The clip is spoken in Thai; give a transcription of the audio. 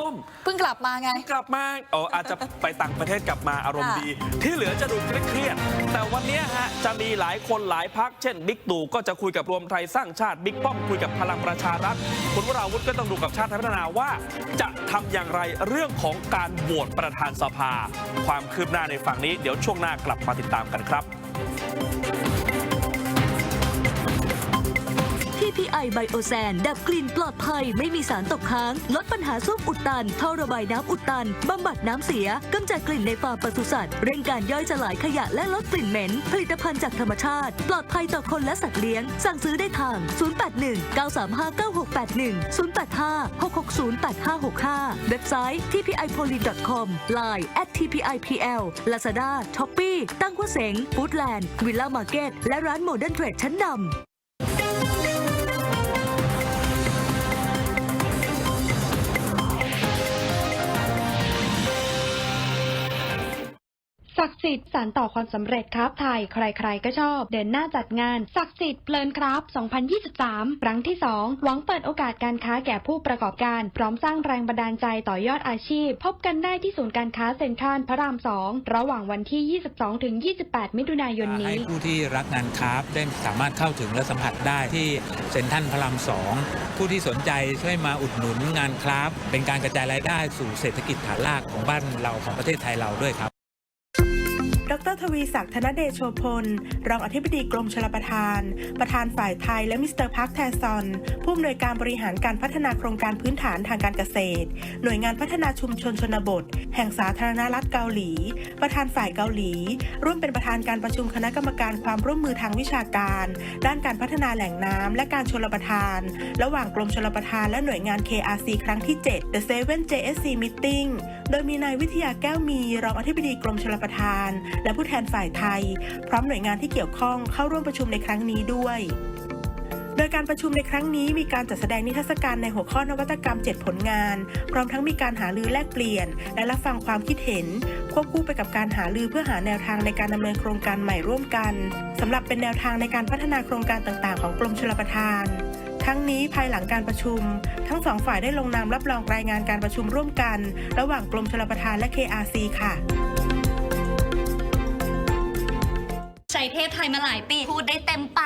ป้อมเพิ่งกลับมาไง กลับมาอ๋ออาจจะไปต่างประเทศกลับมาอารมณ์ค่ะดี ที่เหลือจะดูเครียดๆแต่วันเนี้ยฮะจะมีหลายคนหลายพักเช่นบิ๊กตู่ก็จะคุยกับรวมไทยสร้างชาติบิ๊กป้อมคุยกับพลังประชารัฐคุณวราวุธก็ต้องดูกับชาติไทยพัฒนาว่า จะทำอย่างไรเรื่องของการโหวตประธานสภา ความคืบหน้าในฝั่งนี้เดี๋ยวช่วงหน้ากลับมาติดตามกันครับ ไบโอแซน ดับกลิ่นปลอดภัยไม่มีสารตกค้าง ลดปัญหาส้วมอุดตัน ท่อระบายน้ำอุดตันบำบัดน้ำเสียกำจัดกลิ่นในฟาร์มปศุสัตว์เร่งการย่อยสลายขยะและลดกลิ่นเหม็น ผลิตภัณฑ์จากธรรมชาติ ปลอดภัยต่อคนและสัตว์เลี้ยง สั่งซื้อได้ทาง 081 935 9681 085 660 8565 เว็บไซต์ tpipolin.com line at tpipl lazada shopee ตั้งหัวเสง foodland villa market และร้านโมเดิร์นเทรดชั้นนำ ศักดิ์สิทธิ์สานต่อความสำเร็จครับไทย ใครๆก็ชอบ เดินหน้าจัดงานศักดิ์สิทธิ์เพลินครับ 2023 ครั้งที่ 2 หวังเปิดโอกาสการค้าแก่ผู้ประกอบการ พร้อมสร้างแรงบันดาลใจต่อยอดอาชีพ พบกันได้ที่ศูนย์การค้าเซ็นทรัลพระราม 2 ระหว่างวันที่ 22-28 มิถุนายนให้นี้ผู้ที่รักงานคราฟต์ได้สามารถเข้าถึงและสัมผัสได้ที่เซ็นทรัลพระรามสองผู้ที่สนใจช่วยมาอุดหนุนงานคราฟเป็นการกระจายรายได้สู่เศรษฐกิจฐานรากของบ้านเราของประเทศไทยเราด้วยครับ รทวีศักดิ์ธนเดชโชพล รองอธิบดีกรมชลประทาน ประธานฝ่ายไทยและมิสเตอร์พักแทซอน ผู้อำนวยการบริหารการพัฒนาโครงการพื้นฐานทางการเกษตร หน่วยงานพัฒนาชุมชนชนบท แห่งสาธารณรัฐเกาหลี ประธานฝ่ายเกาหลี ร่วมเป็นประธานการประชุมคณะกรรมการความร่วมมือทางวิชาการ ด้านการพัฒนาแหล่งน้ำและการชลประทาน ระหว่างกรมชลประทานและหน่วยงาน KRC ครั้งที่ 7 The 7 JSC Meeting โดยมีนายวิทยาแก้วมีรองอธิบดีกรมชลประทาน และผู้แทนฝ่ายไทย พร้อมหน่วยงานที่เกี่ยวข้องเข้าร่วมประชุมในครั้งนี้ด้วยโดยการประชุมในครั้งนี้มีการจัดแสดงนิทรรศการในหัวข้อนวัตกรรม 7 ผลงาน พร้อมทั้งมีการหารือแลกเปลี่ยน และรับฟังความคิดเห็น ควบคู่ไปกับการหารือเพื่อหาแนวทางในการดำเนินโครงการใหม่ร่วมกันสำหรับเป็นแนวทางในการพัฒนาโครงการต่างๆ ของกรมชลประทาน ทั้งนี้ภายหลังการประชุม ทั้งสองฝ่ายได้ลงนามรับรองรายงานการประชุมร่วมกัน ระหว่างกรมชลประทานและ KRC ค่ะใช้เทพไทยมาหลายปี พูดได้เต็มปาก